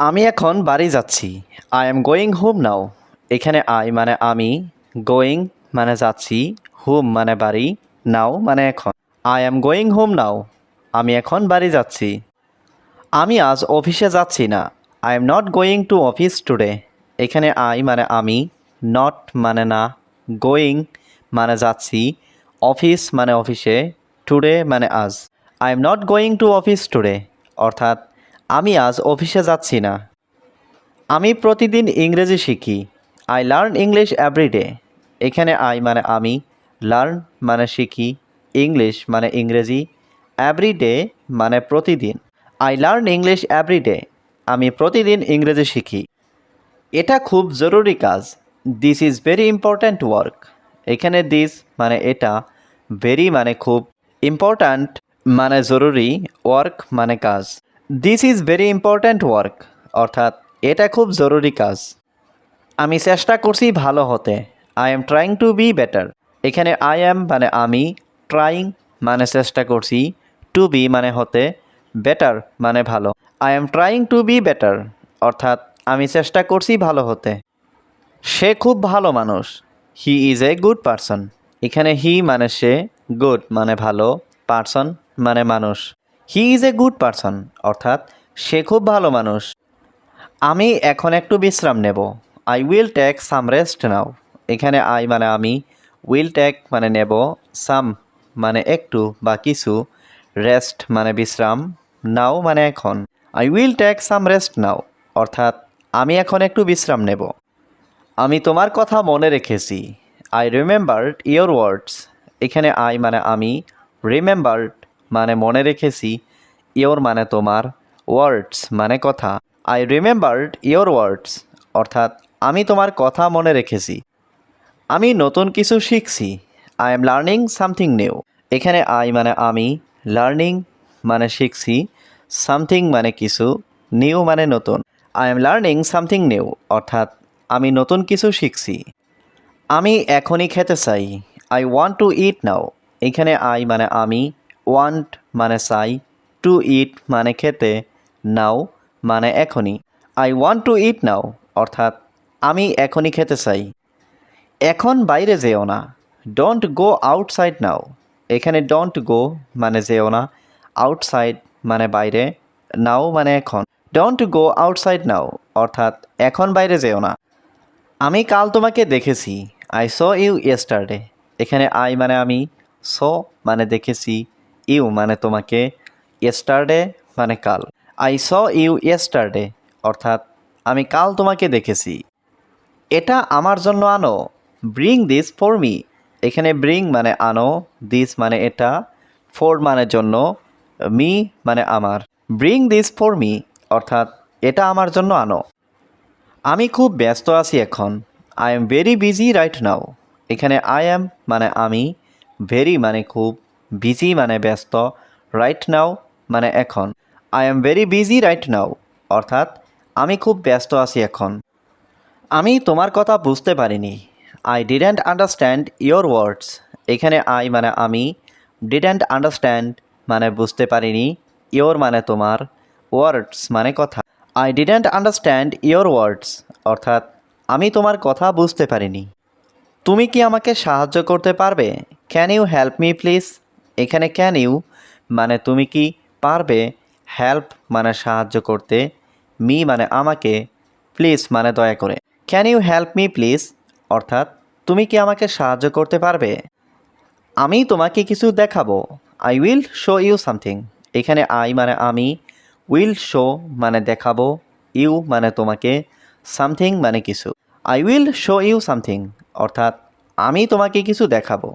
আমি এখন বাড়ি যাচ্ছি। I am going home now এখানে আই মানে আমি গোয়িং মানে যাচ্ছি হোম মানে বাড়ি নাও মানে এখন। I am going home now আমি এখন বাড়ি যাচ্ছি। আমি আজ অফিসে যাচ্ছি না। I am not going to office today এখানে আই মানে আমি নট মানে না গোয়িং মানে যাচ্ছি অফিস মানে অফিসে টুডে মানে আজ। I am not going to office today অর্থাৎ আমি আজ অফিসে যাচ্ছি না। আমি প্রতিদিন ইংরেজি শিখি। I learn English every day এখানে আই মানে আমি লার্ন মানে শিখি ইংলিশ মানে ইংরেজি এভরিডে মানে প্রতিদিন। আই লার্ন ইংলিশ এভরিডে আমি প্রতিদিন ইংরেজি শিখি। এটা খুব জরুরি কাজ। This is very important work এখানে দিস মানে এটা ভেরি মানে খুব ইম্পর্ট্যান্ট মানে জরুরি ওয়ার্ক মানে কাজ। This is very important work অর্থাৎ, এটা খুব জরুরি কাজ। আমি চেষ্টা করছি ভালো হতে। I am trying to be better এখানে আই এম মানে আমি ট্রাইং মানে চেষ্টা করছি টু বি মানে হতে বেটার মানে ভালো। I am trying to be better অর্থাৎ, আমি চেষ্টা করছি ভালো হতে। সে খুব ভালো মানুষ। He is a good person এখানে হি মানে সে গুড মানে ভালো পারসন মানে মানুষ। He is a good person অর্থাৎ সে খুব ভালো মানুষ। আমি এখন একটু বিশ্রাম নেব। I will take some rest now এখানে আই মানে আমি উইল টেক মানে নেব সাম মানে একটু বা কিছু। রেস্ট মানে বিশ্রাম নাও মানে এখন। I will take some rest now অর্থাৎ আমি এখন একটু বিশ্রাম নেব। আমি তোমার কথা মনে রেখেছি। আই রিমেম্বার্ড ইয়োর ওয়ার্ডস এখানে আই মানে আমি রিমেম্বার্ড মানে মনে রেখেছি ইয়োর মানে তোমার, ওয়ার্ডস মানে কথা। I remembered your words. অর্থাৎ, আমি তোমার কথা মনে রেখেছি। আমি নতুন কিছু শিখছি। I am learning something new. এখানে আই মানে আমি, লার্নিং মানে শিখছি, সামথিং মানে কিছু, নিউ মানে নতুন। I am learning something new. অর্থাৎ, আমি নতুন কিছু শিখছি। আমি এখনই খেতে চাই। I want to eat now. এখানে আই মানে আমি ওয়ান্ট মানে চাই টু ইট মানে খেতে নাও মানে এখনই I want to eat now অর্থাৎ আমি এখনই খেতে চাই। এখন বাইরে যেও না ডোন্ট গো আউটসাইড নাও এখানে ডোন্ট গো মানে যেও না আউটসাইড মানে বাইরে নাও মানে এখন। ডোন্ট গো আউটসাইড নাও অর্থাৎ এখন বাইরে যেও না। আমি কাল তোমাকে দেখেছি আই স ইউ ইয়েস্টারডে এখানে আই মানে আমি স মানে দেখেছি ইউ মানে তোমাকে ইয়েস্টারডে মানে কাল। আই স ইউ ইয়েস্টারডে অর্থাৎ আমি কাল তোমাকে দেখেছি। এটা আমার জন্য আনো ব্রিং দিস ফর মি এখানে ব্রিং মানে আনো দিস মানে এটা ফোর মানে জন্য মি মানে আমার। ব্রিং দিস ফর মি অর্থাৎ এটা আমার জন্য আনো। আমি খুব ব্যস্ত আছি এখন। I am very busy right now এখানে আই এম মানে আমি ভেরি মানে খুব বিজি মানে ব্যস্ত রাইট নাও মানে এখন। I am very busy right now অর্থাৎ আমি খুব ব্যস্ত আছি এখন। আমি তোমার কথা বুঝতে পারিনি। I didn't understand your words এখানে আই মানে আমি ডিডেন্ট আন্ডারস্ট্যান্ড মানে বুঝতে পারিনি ইয়োর মানে তোমার ওয়ার্ডস মানে কথা। I didn't understand your words অর্থাৎ আমি তোমার কথা বুঝতে পারিনি। তুমি কি আমাকে সাহায্য করতে পারবে? Can you help me please এখানে ক্যান ইউ মানে তুমি কি পারবে? হেল্প মানে সাহায্য করতে মি মানে আমাকে প্লিজ মানে দয়া করে। Can you help me please অর্থাৎ, তুমি কি আমাকে সাহায্য করতে পারবে? আমি তোমাকে কিছু দেখাবো। I will show you something এখানে আই মানে আমি উইল শো মানে দেখাবো ইউ মানে তোমাকে সামথিং মানে কিছু। I will show you something অর্থাৎ, আমি তোমাকে কিছু দেখাবো।